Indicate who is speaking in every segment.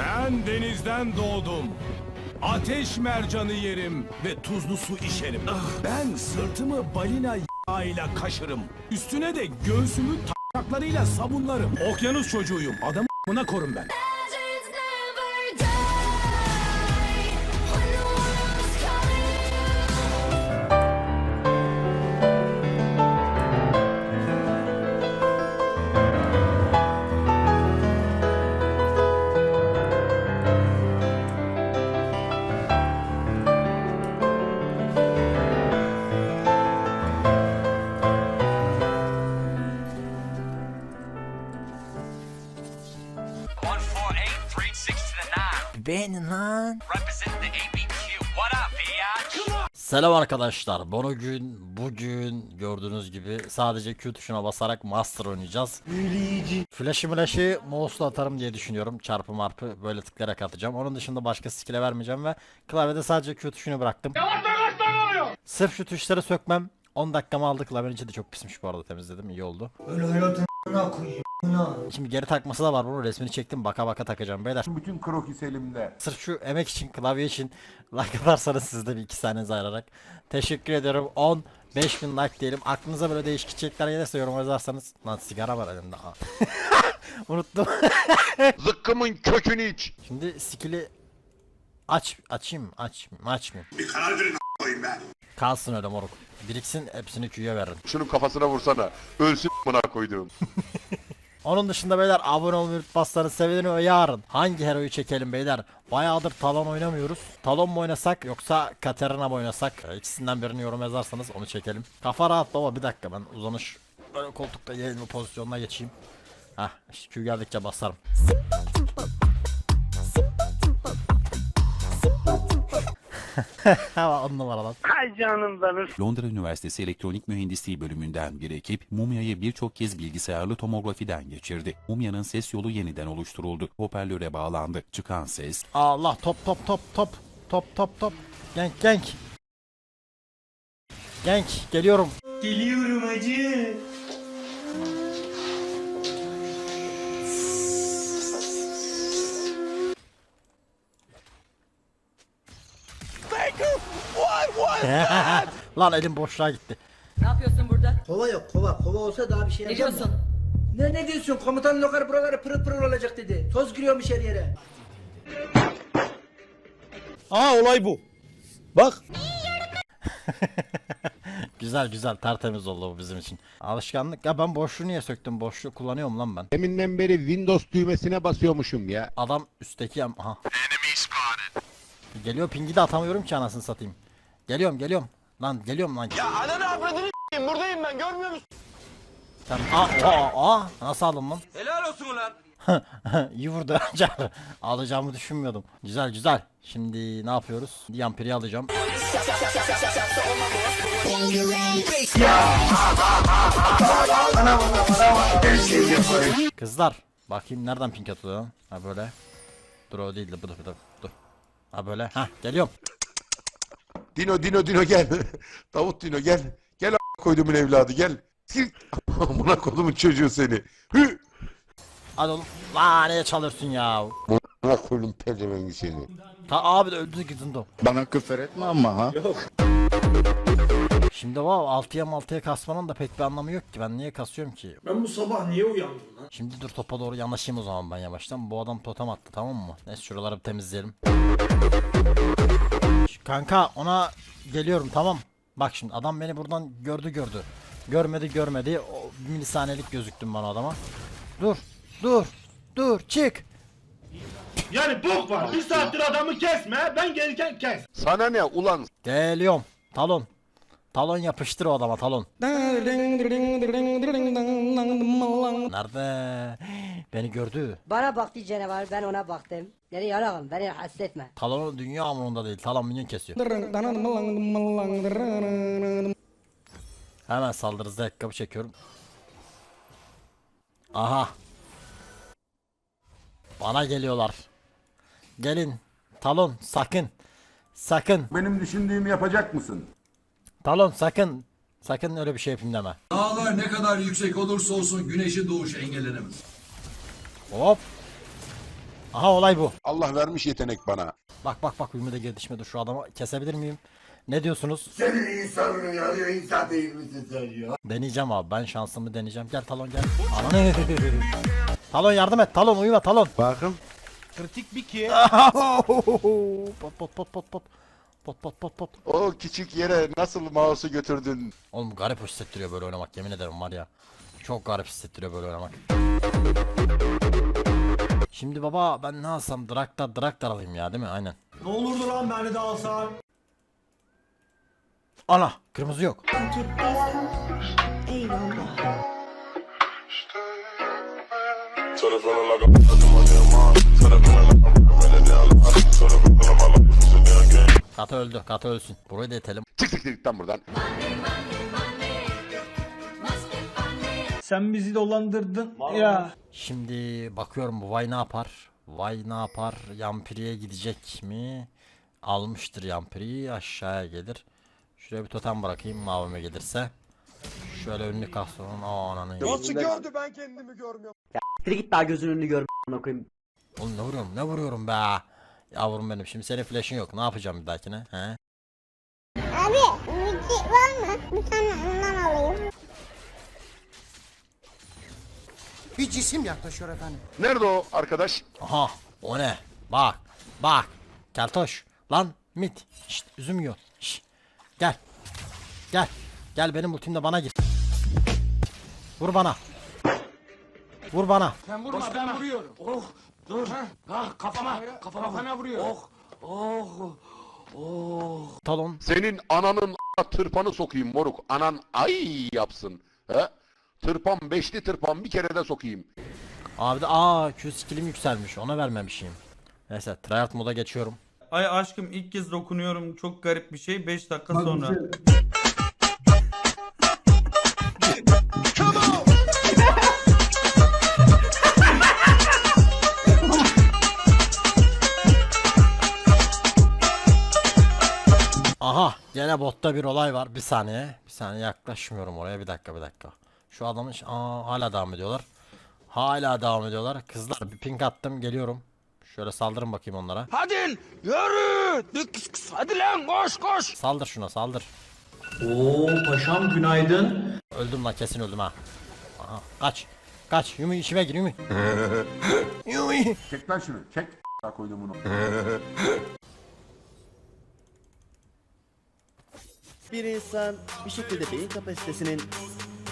Speaker 1: Ben denizden doğdum. Ateş mercanı yerim ve tuzlu su içerim. Ben sırtımı balina yağıyla kaşırım. Üstüne de göğsümü taklarıyla sabunlarım. Okyanus çocuğuyum. Adamı buna korum ben.
Speaker 2: Beğenin lan. Selam arkadaşlar. Bugün bugün gördüğünüz gibi sadece Q tuşuna basarak Master oynayacağız. Flash'ı flash'ı mouse'la atarım diye düşünüyorum. Çarpı marpı böyle tıklayarak atacağım. Onun dışında başka skill'e vermeyeceğim ve klavyede sadece Q tuşunu bıraktım. Sırf şu tuşları sökmem 10 dakikamı aldı. Klavyenin içi de çok pismiş bu arada temizledim. iyi oldu.
Speaker 3: Öyle hayatına koyayım.
Speaker 2: Şimdi geri takması da var bunun resmini çektim baka baka takacağım beyler.
Speaker 4: Bütün krokis elimde.
Speaker 2: Sırf şu emek için klavye için like atarsanız siz de bir iki saniyenizi ayırarak teşekkür ediyorum 10 5000 like diyelim aklınıza böyle değişik içerikler gelirse yorum yazarsanız lan sigara var elimde Aa. unuttum
Speaker 4: Zıkkımın kökünü iç.
Speaker 2: şimdi skill'i aç açayım aç açmayayım bir karar verin kalsın öyle moruk biriksin hepsini Q'ya verin
Speaker 4: Şunun kafasına vursana. Ölsün buna koyduğum.
Speaker 2: Onun dışında beyler abone olmayı unutmazsanız sevinirim ve yarın hangi heroyu çekelim beyler? Bayağıdır talon oynamıyoruz. Talon mu oynasak yoksa Katarina mı oynasak? Ee, İkisinden birini yorum yazarsanız onu çekelim. Kafa rahat baba bir dakika ben uzanış böyle koltukta yayılma pozisyonuna geçeyim. Hah Q geldikçe basarım. on numara lan.
Speaker 5: Londra Üniversitesi Elektronik Mühendisliği bölümünden bir ekip mumyayı birçok kez bilgisayarlı tomografiden geçirdi. Mumyanın ses yolu yeniden oluşturuldu. Hoparlöre bağlandı. Çıkan ses
Speaker 2: Allah top top top top top top top genk genk genk geliyorum
Speaker 3: Geliyorum hacı.
Speaker 2: lan elim boşluğa gitti
Speaker 6: Ne yapıyorsun burada?
Speaker 3: Kova yok kova. Kova olsa daha bir şey
Speaker 6: Ne
Speaker 3: yapacağım
Speaker 6: diyorsun?
Speaker 3: Ne ne diyorsun? Komutan lokar buraları pırıl pırıl olacak dedi. Toz giriyormuş her yere.
Speaker 1: Aa olay bu. Bak.
Speaker 2: Güzel güzel tertemiz oldu bu bizim için. Alışkanlık. Ya ben boşluğu niye söktüm? Boşluğu kullanıyorum lan ben.
Speaker 4: Deminden beri Windows düğmesine basıyormuşum ya.
Speaker 2: Adam üstteki. Aha. Geliyor pingi de atamıyorum ki anasını satayım. Geliyorum geliyorum. Lan geliyorum lan. Ya ananı avradını buradayım ben görmüyor musun? Sen aa, aa, aa, nasıl aldın lan?
Speaker 7: Helal olsun ulan.
Speaker 2: İyi vurdu Acar. Alacağımı düşünmüyordum. Güzel güzel. Şimdi ne yapıyoruz? Yampiri alacağım. Kızlar. Bakayım nereden pink atılıyor lan? Ha böyle. Dur o değildi. Bu da bu da. Dur. Ha böyle. Ha geliyorum.
Speaker 4: Dino Dino Dino gel. Davut Dino gel. Gel a- koyduğumun evladı gel. Sil. Amına kodumun çocuğu seni. Hü.
Speaker 2: Hadi oğlum. Aa neye çalıyorsun ya?
Speaker 4: Amına koydum pezevengi seni.
Speaker 2: Ta abi de öldü gidin de.
Speaker 8: Bana küfür etme ama ha.
Speaker 2: Şimdi wow 6'ya 6'ya kasmanın da pek bir anlamı yok ki. Ben niye kasıyorum ki?
Speaker 3: Ben bu sabah niye uyandım lan?
Speaker 2: Şimdi dur topa doğru yanaşayım o zaman ben yavaştan. Bu adam totem attı tamam mı? Neyse şuraları bir temizleyelim. Kanka ona geliyorum tamam. Bak şimdi adam beni buradan gördü gördü. Görmedi görmedi. O milisaniyelik gözüktüm bana adama. Dur dur dur çık.
Speaker 9: Yani bok var. Bir saattir adamı kesme. Ben gelirken kes.
Speaker 4: Sana ne ulan?
Speaker 2: Geliyorum. Talon. Talon yapıştır o adama talon. Nerede? Beni gördü.
Speaker 6: Bana baktı canavar ben ona baktım. Beni yarağım beni hasretme.
Speaker 2: Talon dünya amurunda değil. Talon minyon kesiyor. Hemen saldırı ayakkabı çekiyorum. Aha. Bana geliyorlar. Gelin. Talon sakın. Sakın.
Speaker 4: Benim düşündüğümü yapacak mısın?
Speaker 2: Talon sakın. Sakın öyle bir şey yapayım deme.
Speaker 8: Dağlar ne kadar yüksek olursa olsun güneşin doğuşu engellenemez.
Speaker 2: Hop. Aha olay bu.
Speaker 4: Allah vermiş yetenek bana.
Speaker 2: Bak bak bak Ümit de gelişmedi. Şu adamı kesebilir miyim? Ne diyorsunuz?
Speaker 8: Senin insanlığın yarıyor insan değil misin sen ya?
Speaker 2: Deneyeceğim abi. Ben şansımı deneyeceğim. Gel Talon gel. Ananı. Talon yardım et. Talon uyuma Talon.
Speaker 4: Bakın.
Speaker 1: Kritik bir ki.
Speaker 2: pot pot pot pot pot. Pot pot pot pot.
Speaker 4: O küçük yere nasıl mouse'u götürdün?
Speaker 2: Oğlum garip hissettiriyor böyle oynamak yemin ederim var ya. Çok garip hissettiriyor böyle oynamak. Şimdi baba ben ne alsam Draktar Draktar alayım ya değil mi? Aynen.
Speaker 9: Ne olurdu lan beni de alsan.
Speaker 2: Ana kırmızı yok. Kata öldü. Kata ölsün. Burayı da itelim.
Speaker 4: Çık çık çık lan buradan.
Speaker 9: Sen bizi dolandırdın ya.
Speaker 2: Şimdi bakıyorum bu Vay ne yapar? Vay ne yapar? Yampiri'ye gidecek mi? Almıştır Yampiri'yi aşağıya gelir. Şuraya bir totem bırakayım mavime gelirse. Şöyle önünü. Aa ananı.
Speaker 3: Nasıl gördü ben kendimi görmüyorum. Ya git daha gözünün önünü görmüyorum okuyayım.
Speaker 2: Oğlum ne vuruyorum ne vuruyorum be. Yavrum benim şimdi senin flash'ın yok. Ne yapacağım bir dahakine? He?
Speaker 10: Abi, müzik var mı? Bir tane ondan alayım.
Speaker 3: Bir cisim yaklaşıyor efendim.
Speaker 4: Nerede o arkadaş?
Speaker 2: Aha o ne? Bak bak. Keltoş. Lan mit. Şşt üzüm yiyor. Şşt. Gel. Gel. Gel benim ultimde bana gir. Vur bana. Vur bana.
Speaker 3: Sen vurma ben vuruyorum. Oh dur. Ah kafama kafama kafana vuruyor. Oh. Oh.
Speaker 2: Talon.
Speaker 4: Senin ananın a- tırpanı sokayım moruk. Anan ay yapsın. He? Tırpan beşli tırpan bir kere de sokayım.
Speaker 2: Abi de aa Q skillim yükselmiş. Ona vermemişim. Neyse tryhard moda geçiyorum.
Speaker 9: Ay aşkım ilk kez dokunuyorum. Çok garip bir şey. 5 dakika sonra.
Speaker 2: Gene botta bir olay var. Bir saniye. Bir saniye yaklaşmıyorum oraya. Bir dakika bir dakika. Şu adamın aa, hala devam ediyorlar. Hala devam ediyorlar. Kızlar bir ping attım geliyorum. Şöyle saldırın bakayım onlara.
Speaker 3: Hadi yürü. Hadi lan koş koş.
Speaker 2: Saldır şuna saldır.
Speaker 9: Oo paşam günaydın.
Speaker 2: Öldüm lan kesin öldüm ha. Aha kaç. Kaç Yumi içime gir Yumi. Yumi.
Speaker 8: Çek lan şunu çek. koydum bunu.
Speaker 11: Bir insan bir şekilde beyin kapasitesinin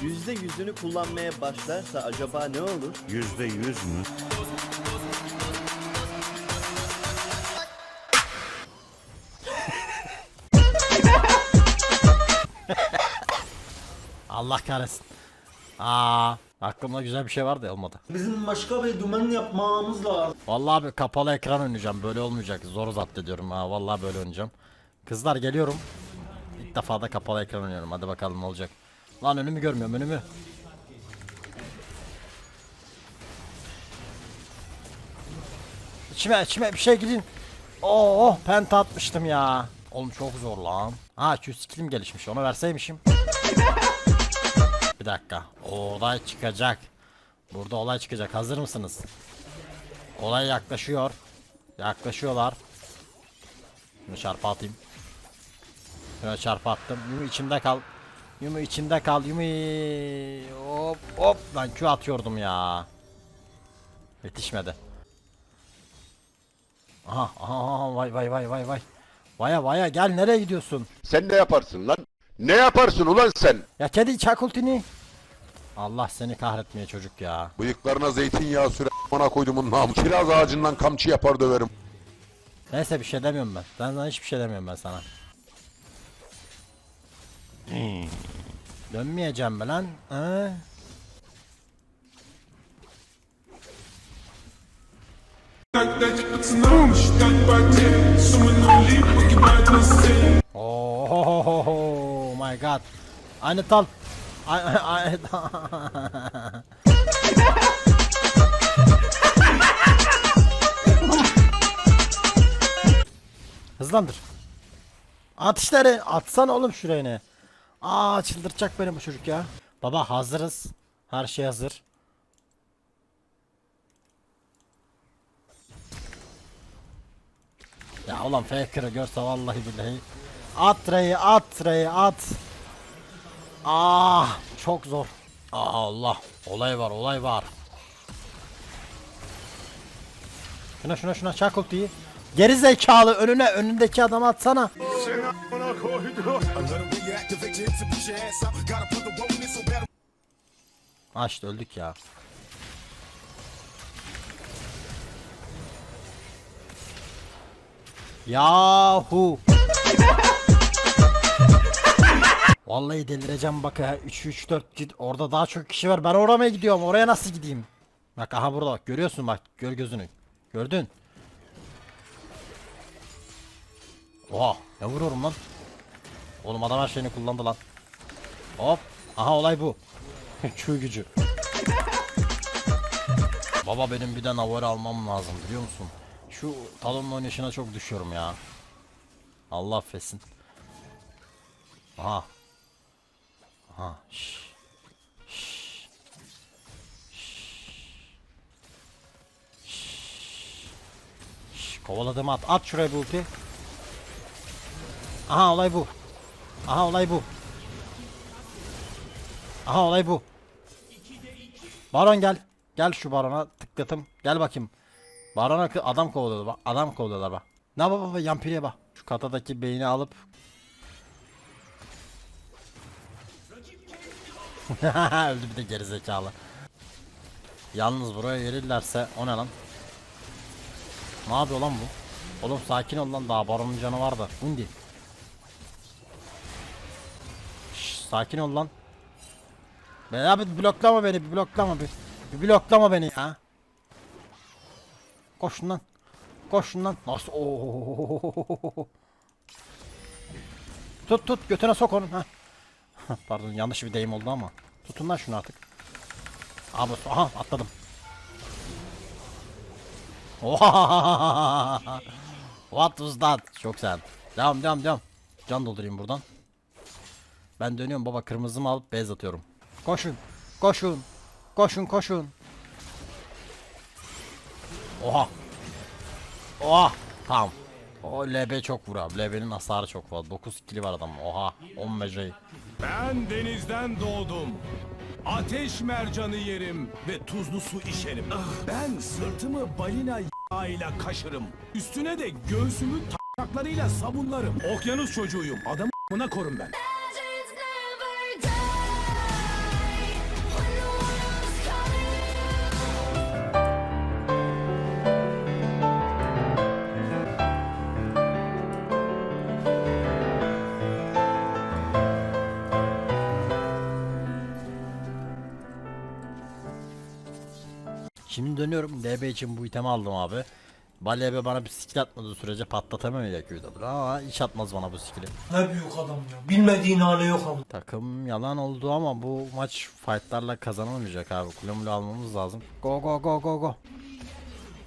Speaker 11: yüzde yüzünü kullanmaya başlarsa acaba ne olur?
Speaker 8: Yüzde yüz mü?
Speaker 2: Allah kahretsin. Aa, aklımda güzel bir şey vardı ya, olmadı.
Speaker 9: Bizim başka bir dümen yapmamız lazım.
Speaker 2: Vallahi abi kapalı ekran oynayacağım. Böyle olmayacak. Zor zapt ediyorum ha. Vallahi böyle oynayacağım. Kızlar geliyorum. İlk defa da kapalı ekran oynuyorum. Hadi bakalım ne olacak. Lan önümü görmüyorum önümü. İçime içime bir şey gidin. Oo penta atmıştım ya. Oğlum çok zor lan. Ha Q skillim gelişmiş. Onu verseymişim. Bir dakika. Olay çıkacak. Burada olay çıkacak. Hazır mısınız? Olay yaklaşıyor. Yaklaşıyorlar. Şunu çarpı atayım. Şuna çarpı attım. Yumi içimde kal. Yumi içimde kal. Yumi. Hop hop. Lan Q atıyordum ya. Yetişmedi. Aha aha vay vay vay vay vay. Vaya vaya gel nereye gidiyorsun?
Speaker 4: Sen ne yaparsın lan? Ne yaparsın ulan sen?
Speaker 2: Ya kedi çak ultini. Allah seni kahretmeye çocuk ya.
Speaker 4: Bıyıklarına zeytinyağı süre bana koydumun namı. Kiraz ağacından kamçı yapar döverim.
Speaker 2: Neyse bir şey demiyorum ben. Ben sana hiçbir şey demiyorum ben sana. Dönmeyeceğim mi lan? He? Oh my god. Aynı tal. Ay, ay, ay- Hızlandır. At işleri. Atsan oğlum şuraya ne? Aa çıldıracak beni bu çocuk ya. Baba hazırız. Her şey hazır. Ya ulan Faker'ı görse vallahi billahi. At Rey'i at Rey'i at. Ah çok zor. Ah Allah olay var olay var. Şuna şuna şuna çak ultiyi. Geri zekalı önüne önündeki adamı atsana. Ha işte öldük ya. Yahu. Vallahi delireceğim bak ya. 3 3 4 git. Orada daha çok kişi var. Ben oraya gidiyorum? Oraya nasıl gideyim? Bak aha burada bak. Görüyorsun bak. Gör gözünü. Gördün Oha ne vuruyorum lan Oğlum adam her şeyini kullandı lan Hop aha olay bu Çığ gücü Baba benim bir de navar almam lazım biliyor musun Şu talonun oynayışına çok düşüyorum ya Allah affetsin Aha Aha. Şş. Şş. Şş. Şş. Kovaladım at. At şuraya bu ulti. Aha olay bu. Aha olay bu. Aha olay bu. Baron gel. Gel şu barona tıklatım. Gel bakayım. Barona adam kovalıyorlar bak. Adam kovalıyorlar bak. Ne baba baba yampiriye bak. Şu katadaki beyni alıp Öldü bir de gerizekalı. Yalnız buraya verirlerse o ne lan? Ne yapıyor lan bu? Oğlum sakin ol lan daha baronun canı var da. Undi. Sakin ol lan. Ben abi bloklama beni, bir bloklama bir. Bir bloklama beni ya. Koşun lan. Koşun lan. Nasıl? Oo. Tut tut götüne sok onu. Ha. Pardon yanlış bir deyim oldu ama. Tutun lan şunu artık. Abi aha atladım. What was that? Çok sen. Devam devam devam. Can doldurayım buradan. Ben dönüyorum baba kırmızımı alıp bez atıyorum. Koşun. Koşun. Koşun koşun. Oha. Oha. Tamam. O LB çok vur abi. LB'nin hasarı çok fazla. 9 kili var adam. Oha. 10 mecayı.
Speaker 1: Ben denizden doğdum. Ateş mercanı yerim ve tuzlu su içerim. Ben sırtımı balina ile kaşırım. Üstüne de göğsümü taklarıyla sabunlarım. Okyanus çocuğuyum. Adamı a**ına korum ben.
Speaker 2: Şimdi dönüyorum. DB için bu itemi aldım abi. Balebe bana bir skill atmadığı sürece patlatamayacak Q'dadır ama hiç atmaz bana bu skill'i.
Speaker 3: Ne büyük adam ya. Bilmediğin hali yok ama.
Speaker 2: Takım yalan oldu ama bu maç fightlarla kazanamayacak abi. Kulümlü almamız lazım. Go go go go go.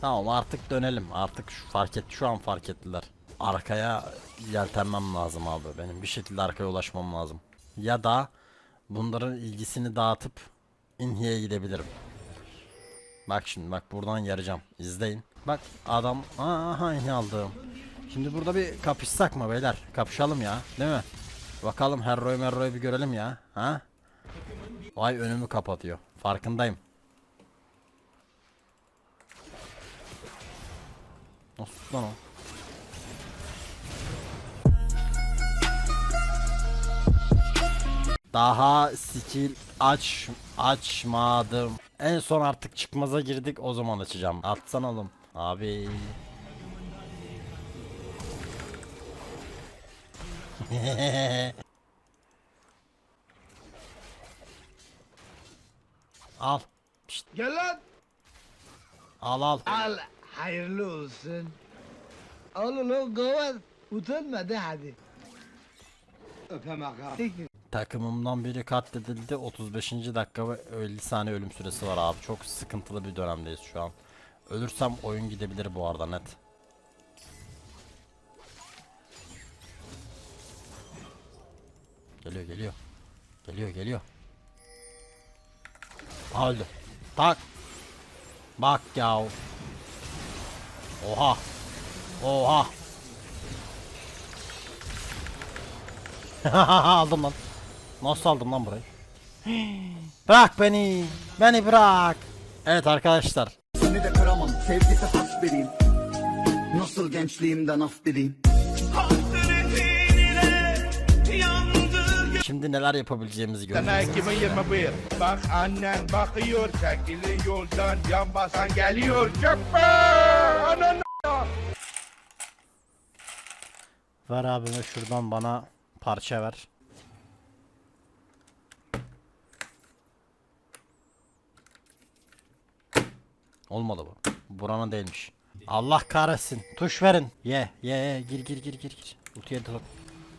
Speaker 2: Tamam artık dönelim. Artık şu fark et şu an fark ettiler. Arkaya yeltenmem lazım abi. Benim bir şekilde arkaya ulaşmam lazım. Ya da bunların ilgisini dağıtıp Inhi'ye gidebilirim. Bak şimdi bak buradan yarayacağım. İzleyin. Bak adam aha Inhi aldım. Şimdi burada bir kapışsak mı beyler? Kapışalım ya. Değil mi? Bakalım Herroy Merroy bir görelim ya. Ha? Vay önümü kapatıyor. Farkındayım. Nasıl lan o? Daha skill aç açmadım. En son artık çıkmaza girdik o zaman açacağım. Atsan oğlum. Abi. al. Pişt.
Speaker 3: Gel lan.
Speaker 2: Al al.
Speaker 3: Al hayırlı olsun. Al ulan kovar. Utanma de hadi. Öpem aga.
Speaker 2: Takımımdan biri katledildi. 35. dakika ve 50 saniye ölüm süresi var abi. Çok sıkıntılı bir dönemdeyiz şu an. Ölürsem oyun gidebilir bu arada net. Geliyor geliyor. Geliyor geliyor. Aldı. Tak. Bak ya. Oha. Oha. Aldım lan. Nasıl aldım lan burayı? bırak beni. Beni bırak. Evet arkadaşlar.
Speaker 3: Seni de kıramam, sevgisi has biriyim. Nasıl gençliğimden af dileyim.
Speaker 2: Şimdi neler yapabileceğimizi göreceğiz.
Speaker 9: 2021 Bak annen bakıyor çekilin yoldan Yan basan geliyor Çöpe Ananı
Speaker 2: Ver abime şuradan bana parça ver. Olmadı bu. Buranın değilmiş. Allah kahretsin. Tuş verin. Ye ye ye gir gir gir gir gir. Ultiye dur.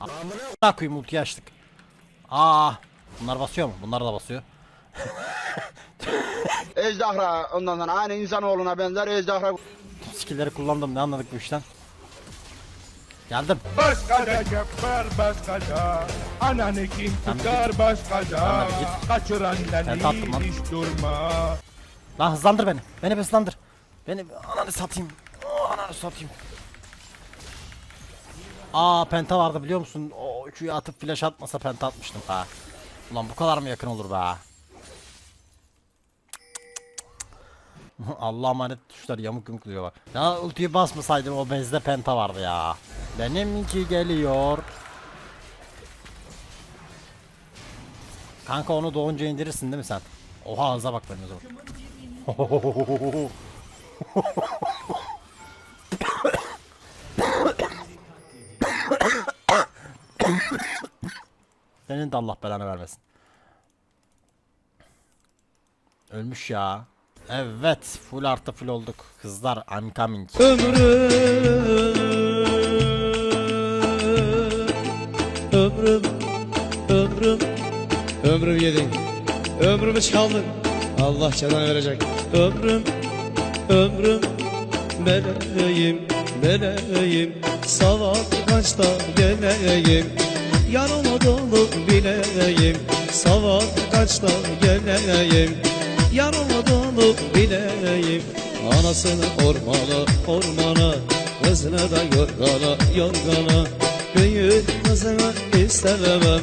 Speaker 2: Amına koyayım ultiyi açtık. Aa, bunlar basıyor mu? Bunlar da basıyor.
Speaker 3: Ejderha ondan sonra aynı insanoğluna benzer ejderha.
Speaker 2: Skill'leri kullandım. Ne anladık bu işten? Geldim.
Speaker 9: Başkaca cepper başkaca Ananı kim tutar başkaca
Speaker 2: Tamam, hadi git.
Speaker 9: Kaçır
Speaker 2: Ben tattım
Speaker 9: anneni
Speaker 2: lan.
Speaker 9: hiç durma
Speaker 2: Lan hızlandır beni. Beni hızlandır. Beni ananı satayım. Oh, ananı satayım. Aa penta vardı biliyor musun? O üçüyü atıp flash atmasa penta atmıştım ha. Ulan bu kadar mı yakın olur be? Allah'a emanet tuşlar yamuk yumuk duruyor bak. Ya ultiyi basmasaydım o bezde penta vardı ya. Benimki geliyor. Kanka onu doğunca indirirsin değil mi sen? Oha hıza bak benim hıza bak. Senin de Allah belanı vermesin. Ölmüş ya. Evet, full artı full olduk. Kızlar, I'm coming.
Speaker 3: Ömrüm, ömrüm, ömrüm yedin. Ömrümü çaldın. Allah canına verecek. Ömrüm, ömrüm, meleğim, meleğim. Sabah kaçta geleyim. Yanıma dolu bileyim. Sabah kaçta geleyim. Yanıma dolu bileyim. Anasını ormana, ormana. Kızına da yorgana, yorgana. Büyük kızını istemem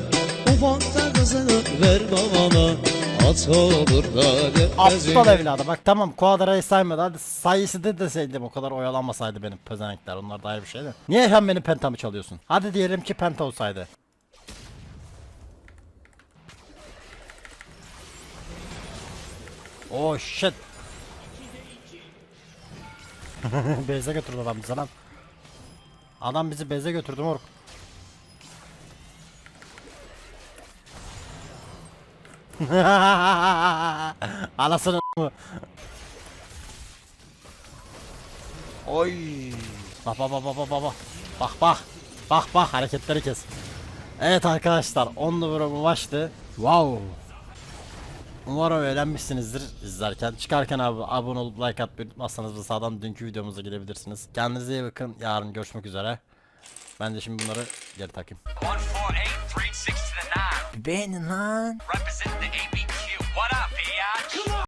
Speaker 3: Ufak da kızını ver bana At olur da
Speaker 2: Aptal evladı bak tamam Quadra'yı saymadı hadi sayısı da deseydim o kadar oyalanmasaydı benim pezenekler onlar da ayrı bir şey de. Niye hem benim pentamı çalıyorsun? Hadi diyelim ki penta olsaydı. Oh shit. Beyze götürdü adam bizi lan. Adam bizi beze götürdü moruk. Anasını mı? Oy. Bak bak bak bak bak bak. Bak bak. Bak bak hareketleri kes. Evet arkadaşlar 10 numara bu maçtı. Wow. Umarım öğrenmişsinizdir izlerken. Çıkarken abi abone olup like atmayı unutmazsanız da sağdan dünkü videomuza gidebilirsiniz. Kendinize iyi bakın. Yarın görüşmek üzere. Ben de şimdi bunları geri takayım. Beğenin lan.